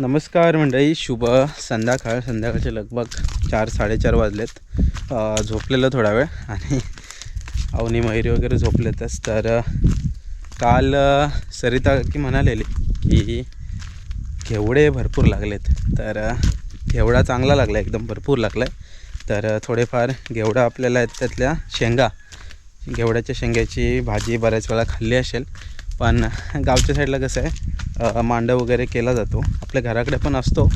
नमस्कार मंडळी शुभ संध्याकाळ. संध्याकाळचे लगभग चार साडेचार वाजलेत. झोपलेलं थोडा वेळ आणि अवनी मयुरी वगैरे झोपलेतच. तर काल सरिता की म्हणालेली की घेवडे भरपूर लागलेत. तर घेवडा चांगला लागला एकदम भरपूर लागला आहे तर थोडेफार घेवडा आपल्याला आहेत त्यातल्या शेंगा. घेवड्याच्या शेंग्याची भाजी बऱ्याच वेळा खाल्ली असेल. पण गावच्या साईडला कसं आहे मांडव वगैरे केला जातो. आपल्या घराकडे पण असतो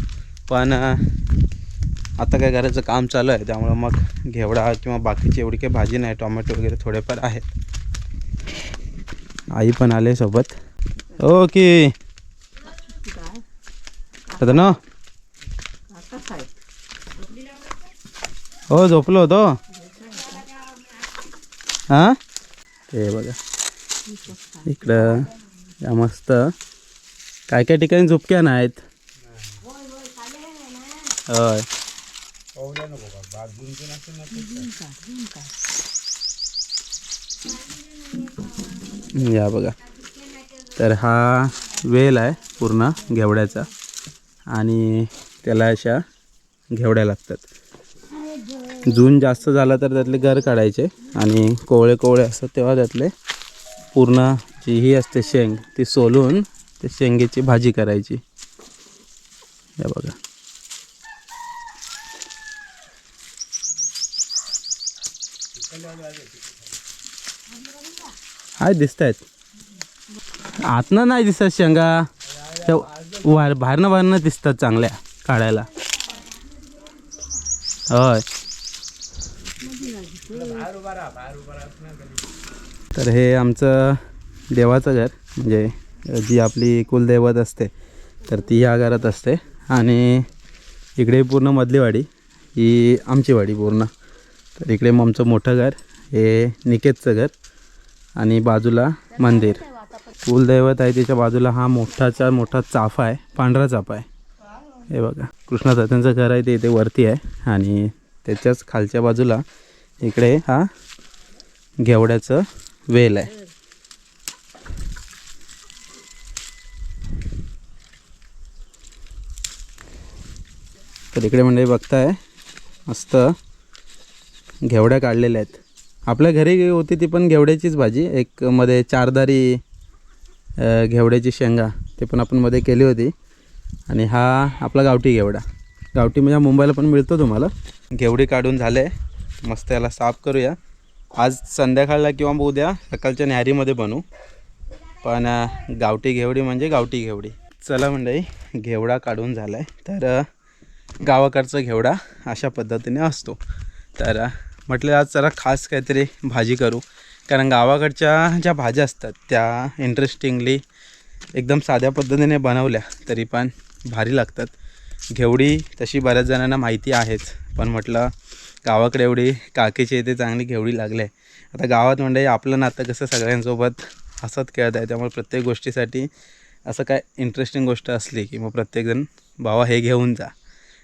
पण आता काय घराचं काम चालू आहे त्यामुळं मग घेवडा किंवा बाकीची एवढी काही भाजी नाही टोमॅटो वगैरे थोडेफार आहेत. आई पण आले सोबत. हो, ओके आता ना. हो झोपलो होतो. हां? ते बघा. इकडं या मस्त. काय काय ठिकाणी झोपक्या नाहीत? होय. या बघा. तर हा वेल आहे पूर्ण घेवड्याचा. आणि त्याला अशा घेवड्या लागतात. जून जास्त झाला तर त्यातले घर काढायचे. आणि कोवळे कोवळे असतात तेव्हा त्यातले पूर्ण जी ही असते शेंग ती सोलून ते शेंगेची भाजी करायची. या बघा. हाय दिसत आहेत आतनं नाही दिसत शेंगा. त्या वार बाहेरनं बाहेरनं दिसतात चांगल्या काढायला. होय. तर हे आमचं देवाचं घर म्हणजे जी आपली कुलदैवत असते तर ती ह्या घरात असते. आणि इकडे पूर्ण मधली वाडी ही आमची वाडी पूर्ण. तर इकडे मग आमचं मोठं घर हे निकेतचं घर. आणि बाजूला मंदिर. कुलदैवत आहे त्याच्या बाजूला हा मोठाचा मोठा चाफा आहे पांढरा चाफा आहे. हे बघा कृष्णातात्यांचं घर आहे ते इथे वरती आहे. आणि त्याच्याच खालच्या बाजूला इकडे हा घेवड्याचं वेल आहे. तर इकडे म्हणजे बघताय मस्त घेवड्या काढलेल्या आहेत. आपल्या घरी होती ती पण घेवड्याचीच भाजी एक मध्ये चारदारी घेवड्याची शेंगा ते पण आपण मध्ये केली होती. आणि हा आपला गावठी घेवडा. गावठी म्हणजे मुंबईला पण मिळतो तुम्हाला. घेवडी काढून झाले. मस्त याला साफ करूया. आज संध्याकाळला किंवा मग उद्या सकाळच्या न्याहारीमध्ये बनवू पण गावठी घेवडी म्हणजे गावठी घेवडी. चला मंडळी घेवडा काढून झाला आहे तर गावाकडचा घेवडा अशा पद्धतीने असतो. तर म्हटलं आज जरा खास काहीतरी भाजी करू. कारण गावाकडच्या ज्या भाज्या असतात त्या इंटरेस्टिंगली एकदम साध्या पद्धतीने बनवल्या तरी पण भारी लागतात. घेवडी तशी बऱ्याच जणांना माहिती आहेच. पण म्हटलं गावाकडे एवढी काकीची इथे चांगली घेवडी लागली आहे. आता गावात म्हणजे आपलं नातं कसं सगळ्यांसोबत हसत खेळत आहे त्यामुळे प्रत्येक गोष्टीसाठी असं काय इंटरेस्टिंग गोष्ट असली की मग प्रत्येकजण भावा हे घेऊन जा.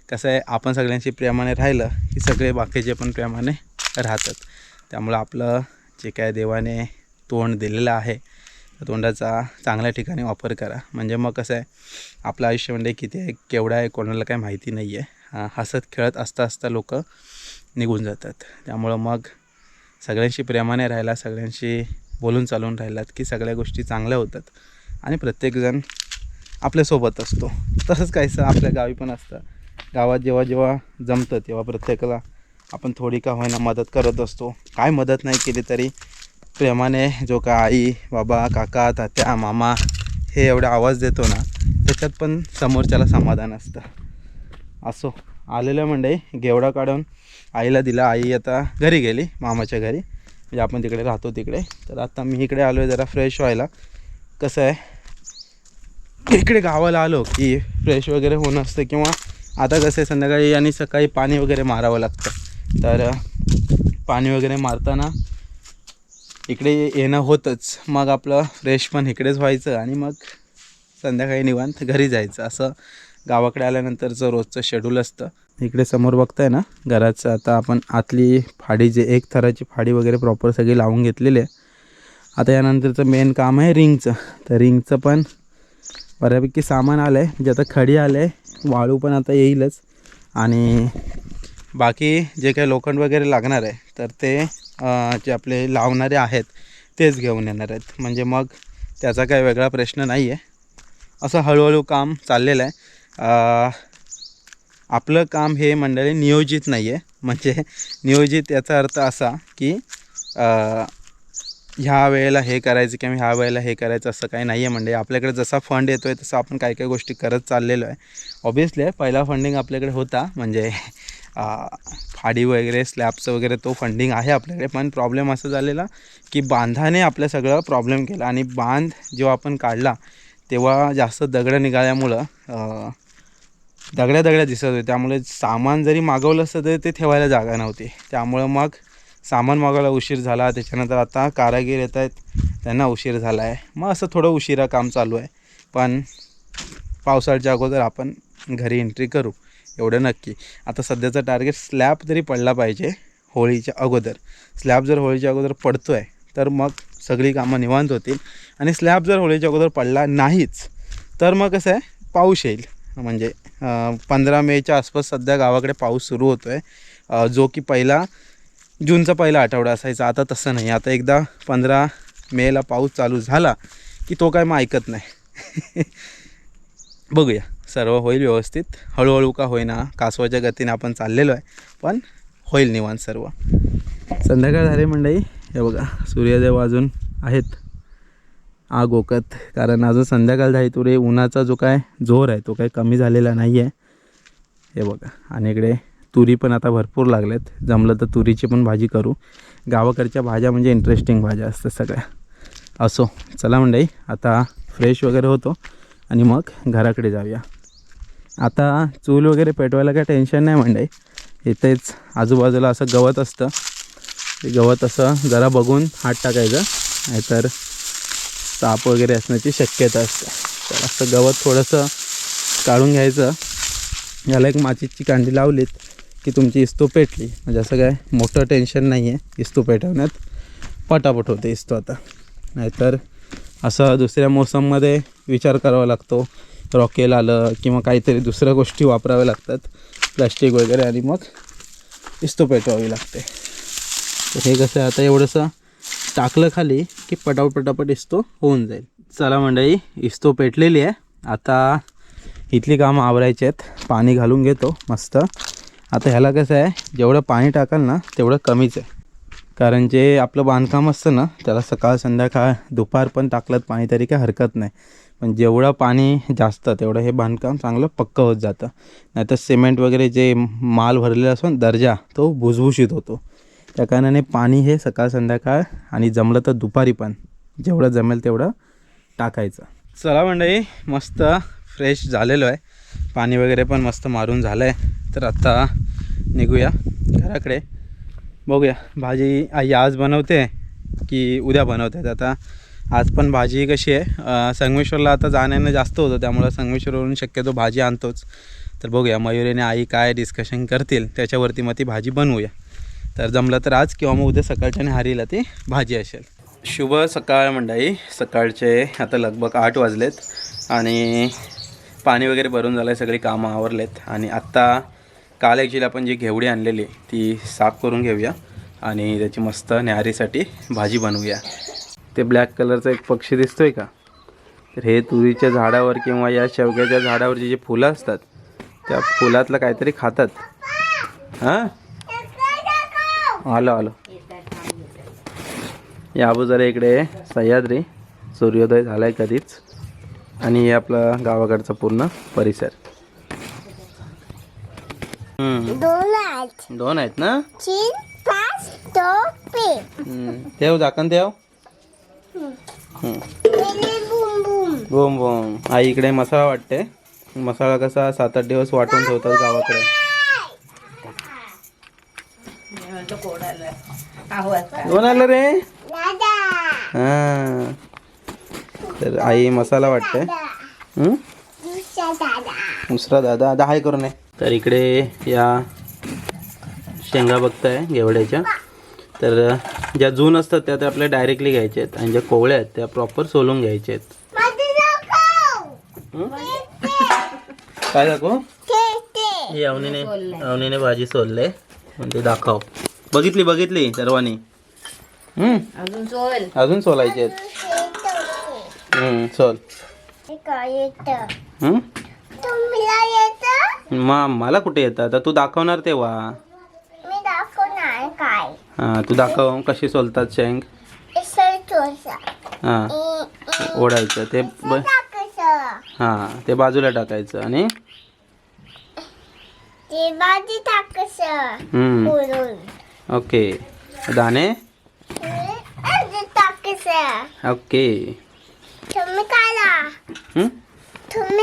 कसं आहे आपण सगळ्यांशी प्रेमाने राहिलं की सगळे बाकीचे पण प्रेमाने राहतात. त्यामुळं आपलं जे काय देवाने तोंड दिलेलं आहे त्या तोंडाचा चांगल्या ठिकाणी वापर करा. म्हणजे मग कसं आहे आपलं आयुष्य म्हणजे किती आहे केवढं आहे कोणाला काही माहिती नाही आहे हसत खेळत असता असता लोक निघून जातात. त्यामुळं मग सगळ्यांशी प्रेमाने राहिला सगळ्यांशी बोलून चालून राहिलात की सगळ्या गोष्टी चांगल्या होतात आणि प्रत्येकजण आपल्यासोबत असतो. तसंच काहीसं आपल्या गावी पण असतं. गावात जेव्हा जेव्हा जमतं तेव्हा प्रत्येकाला आपण थोडी का होईना मदत करत असतो. काय मदत नाही केली तरी प्रेमाने जो का आई बाबा काका तात्या मामा हे एवढा आवाज देतो ना त्याच्यात पण समोरच्याला समाधान असतं. असो आलेलं म्हणजे गेवडा काढून आईला दिला. आई आता घरी गेली मामाच्या घरी. म्हणजे आपण तिकडे राहतो तिकडे. तर आता मी इकडे आलो आहे जरा फ्रेश व्हायला. कसं आहे? इकडे गावाला आलो की फ्रेश वगैरे होणं असतं किंवा आता कसं आहे संध्याकाळी आणि सकाळी पाणी वगैरे मारावं लागतं. तर पाणी वगैरे मारताना इकडे येणं होतंच. मग आपलं फ्रेश पण इकडेच व्हायचं आणि मग संध्याकाळी निवांत घरी जायचं. असं गावाकडे आल्यानंतरचं रोजचं शेड्यूल असतं. इकडे समोर बघताय ना घराचं आता आपण आतली फाडी जे एक थराची फाडी वगैरे प्रॉपर सगळी लावून घेतलेली आहे. आता यानंतरचं मेन काम आहे रिंगचं. तर रिंगचं पण बऱ्यापैकी सामान आलं आहे म्हणजे आता खडी आलं आहे वाळू पण आता येईलच. आणि बाकी जे काही लोखंड वगैरे लागणार आहे तर ते जे आपले लावणारे आहेत तेच घेऊन येणार आहेत. म्हणजे मग त्याचा काही वेगळा प्रश्न नाही आहे असं हळूहळू काम चाललेलं आहे. आपलं काम हे मंडळी नियोजित नाही आहे म्हणजे नियोजित याचा अर्थ असा की ह्या वेळेला हे करायचं किंवा ह्या वेळेला हे करायचं असं काही नाही आहे म्हणजे आपल्याकडे जसा फंड येतो आहे तसं आपण काही काही गोष्टी करत चाललेलो आहे. ऑब्वियसली पहिला फंडिंग आपल्याकडे होता. म्हणजे फाडी वगैरे स्लॅबचं वगैरे तो फंडिंग आहे आपल्याकडे. पण प्रॉब्लेम असं झालेला की बांधाने आपलं सगळं प्रॉब्लेम केला. आणि बांध जेव्हा आपण काढला तेव्हा जास्त दगडं निघाल्यामुळं दगड्या दगड्या दिसत होते. त्यामुळे सामान जरी मागवलं असतं तरी ते ठेवायला जागा नव्हती. त्यामुळं मग सामान मागवायला उशीर झाला. त्याच्यानंतर आता कारागीर येत आहेत. त्यांना उशीर झाला आहे मग असं थोडं उशिरा काम चालू आहे. पण पावसाळ्याच्या अगोदर आपण घरी एंट्री करू. एवढं नक्की. आता सध्याचा टार्गेट स्लॅब तरी पडला पाहिजे होळीच्या अगोदर. स्लॅब जर होळीच्या अगोदर पडतो आहे तर मग सगळी कामं निवांत होतील. आणि स्लॅब जर होळीच्या अगोदर पडला नाहीच तर मग कसं आहे? पाऊस येईल. म्हणजे पंधरा मेच्या आसपास सध्या गावाकडे पाऊस सुरू होतो आहे जो की पहिला जूनचा पहिला आठवडा असायचा. आता तसं नाही. आता एकदा पंधरा मेला पाऊस चालू झाला की तो काय मग ऐकत नाही. बघूया. सर्व होईल व्यवस्थित. हळूहळू का होईना कासवाच्या गतीने आपण चाललेलो आहे पण होईल निवांत सर्व. संध्याकाळ झाले मंडळी. हे बघा सूर्यदेव अजून आहेत. आग ओकत. कारण अजून संध्याकाळ झाली तुरे उन्हाचा जो काय जोर आहे तो काही कमी झालेला नाही आहे हे बघा. आणि इकडे तुरी पण आता भरपूर लागल्यात. जमलं तर तुरीची पण भाजी करू. गावाकडच्या भाज्या म्हणजे इंटरेस्टिंग भाज्या असतात सगळ्या. असो चला मंडई आता फ्रेश वगैरे होतो आणि मग घराकडे जाऊया. आता चूल वगैरे पेटवायला काय टेन्शन नाही मंडई इथेच आजूबाजूला असं गवत असतं. ते गवत असं जरा बघून हात टाकायचं. नाहीतर साप वगैरे असण्याची शक्यता असते. तर असं गवत थोडंसं काढून घ्यायचं. याला एक माचीची कांडी लावलीत की तुमची इस्तो पेटली. म्हणजे असं काय मोठं टेन्शन नाही आहे इस्तो पेटवण्यात पटापट होते इस्तू आता. नाहीतर असं दुसऱ्या मोसममध्ये विचार करावा लागतो. रॉकेल आलं किंवा काहीतरी दुसऱ्या गोष्टी वापराव्या लागतात. प्लॅस्टिक वगैरे आणि मग इस्तो पेटवावी लागते. तर हे कसं आहे? आता एवढंसं टाकलं खाली की पटापट पटापट इस्तो होऊन जाईल. चला मंडळी इस्तो पेटलेली आहे. आता इथली कामं आवरायची आहेत. पाणी घालून घेतो मस्त. आता ह्याला कसं आहे जेवढं पाणी टाकाल ना तेवढं कमीच आहे. कारण जे आपलं बांधकाम असतं ना त्याला सकाळ संध्याकाळ दुपार पण टाकलं पाणी तरी काय हरकत नाही. पण जेवढं पाणी जास्त तेवढं हे बांधकाम चांगलं पक्कं होत जातं. नाहीतर सिमेंट वगैरे जे माल भरलेला असतो दर्जा तो भुसभुशीत होतो. त्या कारणाने पाणी हे सकाळ संध्याकाळ आणि जमलं तर दुपारी पण जेवढं जमेल तेवढं टाकायचं. चला मंडळी मस्त फ्रेश झालेलो आहे. पाणी वगैरे पण मस्त मारून झालं आहे तर आता निघूया घराकडे. बघूया भाजी आई आज बनवते की उद्या बनवते? आता आज पण भाजी कशी आहे? संगमेश्वरला आता जाण्यानं जास्त होतं त्यामुळं संगमेश्वरवरून शक्यतो भाजी आणतोच. तर बघूया मयुरीने आई काय डिस्कशन करतील त्याच्यावरती मग ती भाजी बनवूया. तर जमलं तर आज किंवा मग उद्या सकाळच्या हारीला ती भाजी असेल. शुभ सकाळ मंडळी. सकाळचे आता लगभग आठ वाजलेत आणि पाणी वगैरे भरून झालं आहे सगळी कामं आवरलेत. आणि आत्ता काल ॲक्च्युली आपण जी घेवडी आणलेली ती साफ करून घेऊया आणि त्याची मस्त न्याहारीसाठी भाजी बनवूया. ते ब्लॅक कलरचा एक पक्षी दिसतो आहे का? तर हे तुरीच्या झाडावर किंवा या शेवग्याच्या झाडावरची जी फुलं असतात त्या फुलातलं काहीतरी खातात. हां? आलो आलो. या अगोदर इकडे सह्याद्री सूर्योदय झाला आहे कधीच. आणि हे आपलं गावाकडचा पूर्ण परिसर. दोन आहेत. दोन आहेत ना? ठेव झाकण ठेव हम्म. बुम बुम. बोम बोम. आई इकडे मसाला वाटते. मसाला कसा सात आठ दिवस वाटून ठेवतात गावाकडे. कोण आलं रे? दादा हा. तर आई मसाला वाटते हम्म? दुसरा दादा. दादा. हाय करून आहे तर इकडे या शेंगा बघताय घेवड्याच्या. तर ज्या जून असतात त्या त्या आपल्या डायरेक्टली घ्यायच्या आहेत. आणि ज्या कोवळ्या आहेत त्या प्रॉपर सोलून घ्यायच्या आहेत. हं? काय दाखवू? ते ते ही अवनीने अवनीने भाजी सोलले म्हणजे दाखव. बघितली बघितली सर्वांनी हम्म? अजून सोल. अजून सोलायचे आहेत. हम्म, सोल. मा मला कुठे येतं? आता तू दाखवणार तेव्हा. मी दाखवणार काय हा तू दाखव कशी सोलतात शेंग. हा ओढायचं. ते हा ते बाजूला टाकायचं आणि ते भाजी टाकस. हम्म,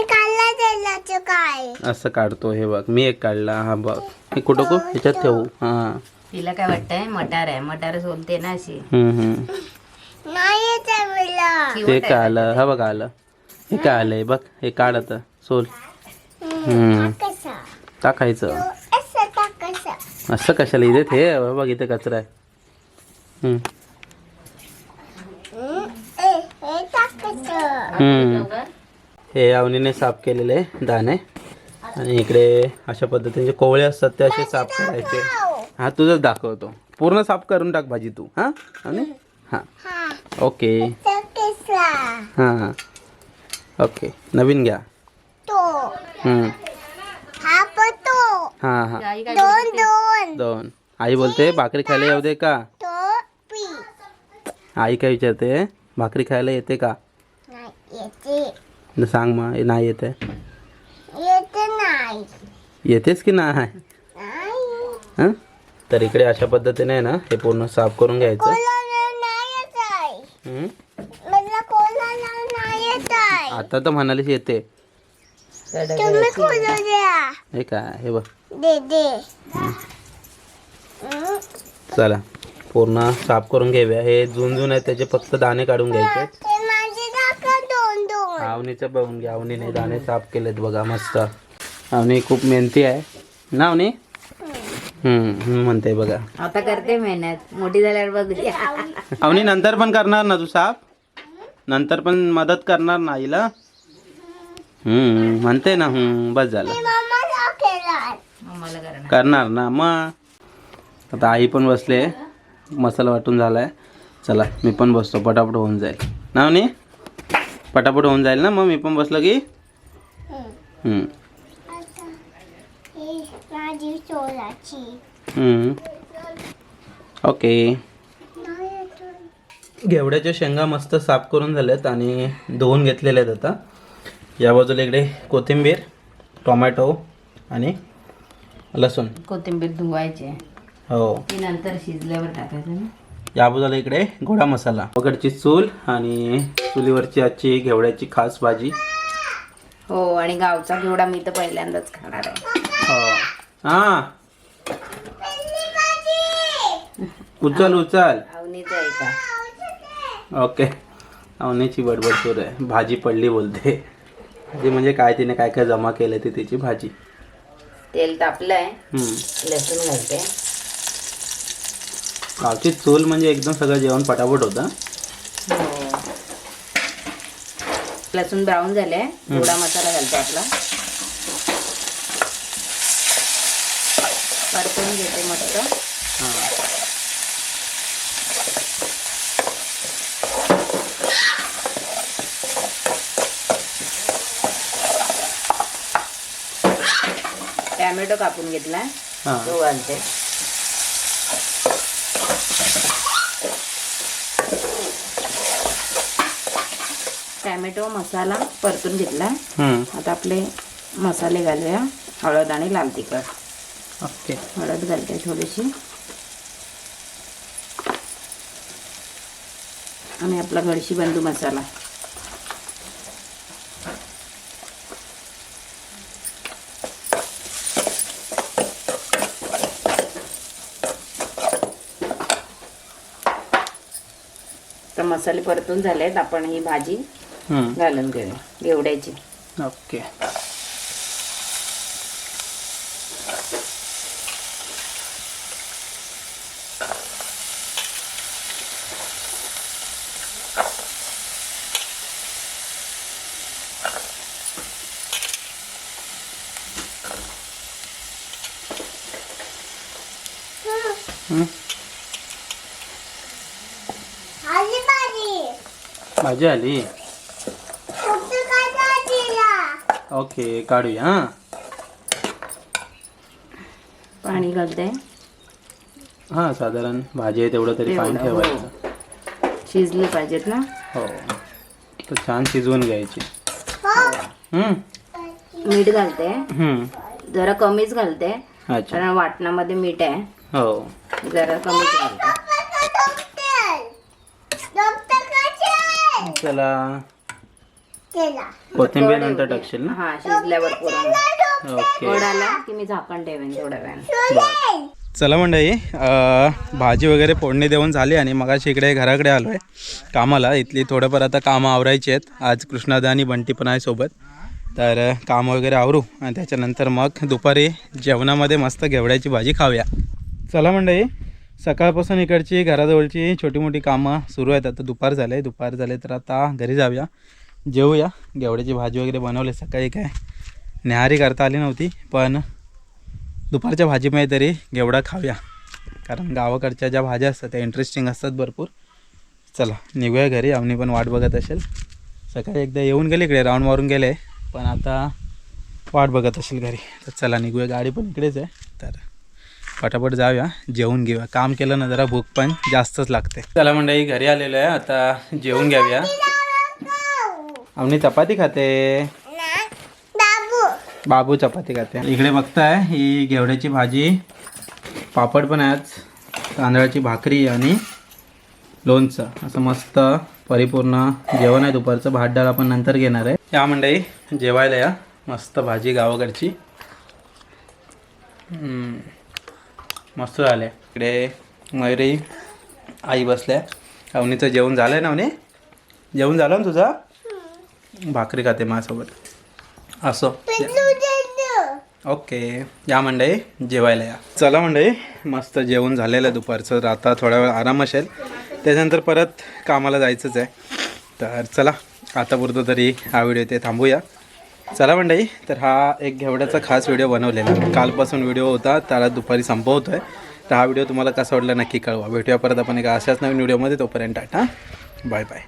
काढला तेलाचं काय असं काढतो हे बघ मी एक काढला हा बघ. हे कुठं को ह्याच्यात ठेवू हा. तिला काय वाटतंय? मटार आहे. मटार सोलते ना अशी. ते काय आलं? हा बघ आलं. हे काय आलंय? बघ हे काढ आता सोल. टाकायचं. असं कशाला? इथे ते बघ इथे कचरा आहे. हे अवनीने साफ केलेले दाणे. आणि इकडे अशा पद्धतीचे कोवळे असतात ते असे साफ करायचे. हा तुझंच दाखवतो. पूर्ण साफ करून टाक भाजी तू. हा अवनी हा. ओके. हां ओके. नवीन घ्या. हां हां. आई काय दोन दोन. दोन. आई बोलते भाकरी खायला येऊ दे का? तो पी. आई काय विचारते भाकरी खायला येते का? नाही येते. न सांग मग हे नाही येते. येते नाही. येतेच की नाही? नाही. हां? तर इकडे अशा पद्धतीने आहे ना हे पूर्ण साफ करून घ्यायचं. कोणाला नाही येत आहे. हम्म. मला कोणाला नाही येत आहे. आता तर म्हणालीस येते. तुम्ही खोलू द्या. हे काय? हे बघ. हं? चला. पूर्ण साफ करून घेऊया. हे जुन जुन आहे त्याचे फक्त दाणे काढून घ्यायचे ते माझे दाखव दोन दोन आवनीचं बघून घ्या. आवनीने दाणे साफ केलेत बघा मस्त. आवनी खूप मेहनती आहे. ना आवनी? हम्म हम्म, म्हणते बघा. आता करते मेहनत. मोठी झाल्यावर बघूया आवनी नंतर पण करणार ना तू साफ? नंतर पण मदत करणार ना आईला? हम्म म्हणते ना. हम्म बस झालं. करणार. ना मग. आता आई पण बसले मसाला वाटून झालाय. चला मी पण बसतो. पटापट होऊन जाईल. ना? नाही पटापट होऊन जाईल ना मग मी पण बसलो की? ओके. घेवड्याच्या शेंगा मस्त साफ करून झाल्यात आणि धुवून घेतलेल्या आहेत आता. या बाजूला इकडे कोथिंबीर टोमॅटो आणि लसूण. कोथिंबीर धुवायची हो. ती नंतर शिजल्यावर टाकायचं ना. या बाजूला इकडे घोडा मसाला. पकडची चूल आणि चुलीवरची आजची घेवड्याची खास भाजी. हो आणि गावचा घेवडा मी तर पहिल्यांदाच खाणार आहे. हो. हा. उचल उचल. आवनीच आहे का? ओके. अवनीची बडबड सुरू आहे. भाजी पडली बोलते. भाजी म्हणजे काय तिने काय काय जमा केलं ते तिची भाजी. तेल तापलंय. लसूण घालते. गावची चूल म्हणजे एकदम सगळं जेवण पटापट होतं. हो. लसूण ब्राऊन झाले थोडा मसाला घालते आपला. परतून घेते मस्त हां टॅमॅटो कापून घेतला तो घालते टॅमॅटो मसाला परतून घेतला. आता आपले मसाले घालूया. हळद आणि लाल तिखट. ओके. हळद घालते थोडीशी. आणि आपला गडशी बंधू मसाला. मसाले परतून झाले आहेत आपण ही भाजी घालून घेऊ घेवड्याची ओके. Mm-hmm. भाजी आली. ओके काढूया हां. पाणी घालते हां साधारण भाजी आहे तेवढं तरी पाणी. ठेवायचं. शिजले पाहिजेत ना? हो. तर छान शिजवून घ्यायची. हो. हं? मीठ घालते हं. जरा कमीच घालते अच्छा. कारण वाटणामध्ये मीठ आहे. हो. जरा कमीच घालते केला कोथिंबीर नंतर टाकशील ना? हा शिजल्यावर पूर्ण. ओके. कड आला की मी झाकण ठेवेन थोड्या वेळाने. चला मंडळी भाजी वगैरे फोडणी देऊन झाली आणि मगाशी इकडे घराकडे आलो आहे कामाला. इथली थोडंफार आता कामं आवरायची आहेत. आज कृष्णादा आणि बंटी पण आहे सोबत. तर कामं वगैरे आवरू आणि त्याच्यानंतर मग दुपारी जेवणामध्ये मस्त घेवड्याची भाजी खाऊया. चला मंडळी सकाळपासून इकडची घराजवळची छोटी मोठी कामं सुरू आहेत. आता दुपार झाले दुपार झाले तर आता घरी जाऊया. जेवूया. गेवड्याची भाजी वगैरे बनवले. सकाळी काय न्याहारी करता आली नव्हती पण दुपारच्या भाजीमध्ये तरी गेवडा खाऊया. कारण गावाकडच्या ज्या भाज्या असतात त्या इंटरेस्टिंग असतात भरपूर. चला निघूया घरी. आम्ही पण वाट बघत असेल. सकाळी एकदा येऊन गेले इकडे राऊंड मारून गेले. पण आता वाट बघत असेल घरी. तर चला निघूया. गाडी पण इकडेच आहे. तर पटापट जाऊया जेवून घेऊया. काम केलं ना जरा भूक पण जास्तच लागते. चला मंडळी घरी आलेलो आहे. आता जेवून घ्याव्या आम्ही चपाती खाते. बाबू चपाती खाते. इकडे बघताय ही घेवड्याची भाजी. पापड पण आहे तांदळाची भाकरी आणि लोणचं. असं मस्त परिपूर्ण जेवण आहे. दुपारचं भात डाळ आपण नंतर घेणार आहे. या मंडळी जेवायला या. मस्त भाजी गावाकडची. मस्त झाले इकडे मयुरी आई बसल्या. अवनीचं जेवण झालं आहे ना अवनी? जेवण झालं ना तुझं? भाकरी खाते माझ्यासोबत. असं. ओके. या मंडळी जेवायला या. चला मंडळी मस्त जेवण झालेलं आहे दुपारचं. आता थोडा वेळ आराम असेल. त्याच्यानंतर परत कामाला जायचंच आहे. तर चला आतापुरतं तरी हा व्हिडिओ ते थांबूया. चला मंडळी तर हा एक घेवड्याचा खास व्हिडिओ बनवलेला. कालपासून व्हिडिओ होता त्याला दुपारी संपवतो आहे तर हा व्हिडिओ तुम्हाला कसा वाटला नक्की कळवा. भेटूया परत आपण एका अशाच नवीन व्हिडिओमध्ये तोपर्यंत टाटा. Bye bye.